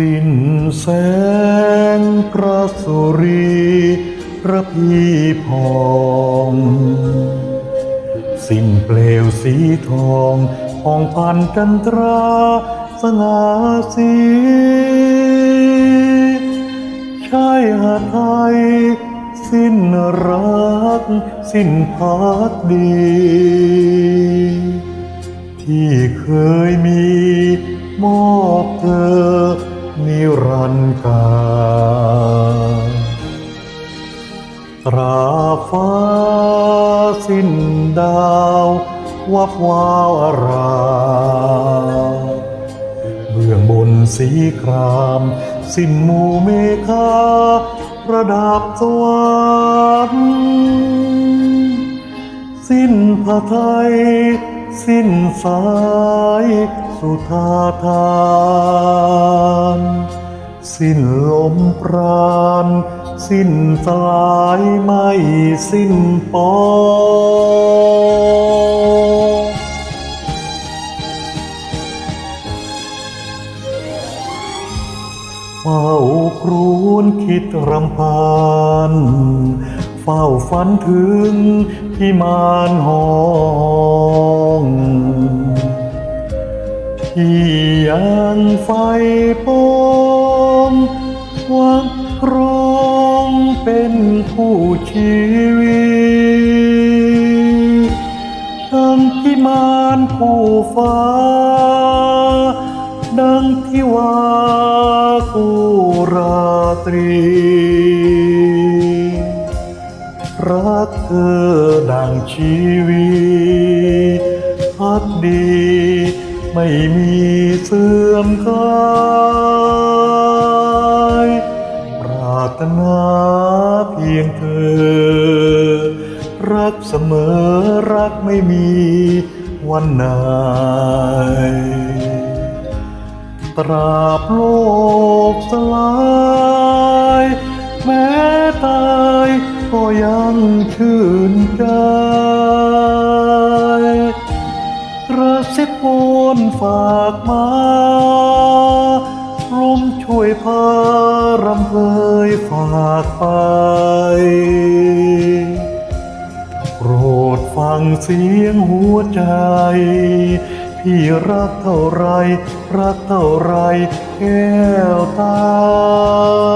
สิ้นแสงพระสุรีระพีพองสิ้นเปลวสีทองห้องพันจันตราสง่าสีชายหาไทย สิ้นรัก สิ้นพักดี ที่เคยมีมอบเธอ นิรันดร์กาลตราฟ้าสิ้นดาววับวาวารามเบื้องบนสีคราม สิ้นหมู่เมฆาประดับสวรรค์สิ้นพระไทย สิ้นสายสุธาทา สิ้นลมปราณ สิ้นสลายไม่สิ้นปอ เฝ้าครวญคิดรำพัน เฝ้าฝันถึงที่มานห้องที่ยังไฟปอง ร้องเป็นผู้ชีวิตดังที่มานผู้ฟ้า ดังที่ว่าผู้ราตรี รักเธอดังชีวิตพักดี ไม่มีเสื่อมคลาย ถนาเพียงเธอ รักเสมอรักไม่มีวันไหนตราบโลกสลายแม้ตายก็ยังชื่นใจกระซิบวนฝากมาร่มช่วยพารำเพย ฝากไป โปรดฟังเสียงหัวใจ พี่รักเท่าไร รักเท่าไรแก้วตา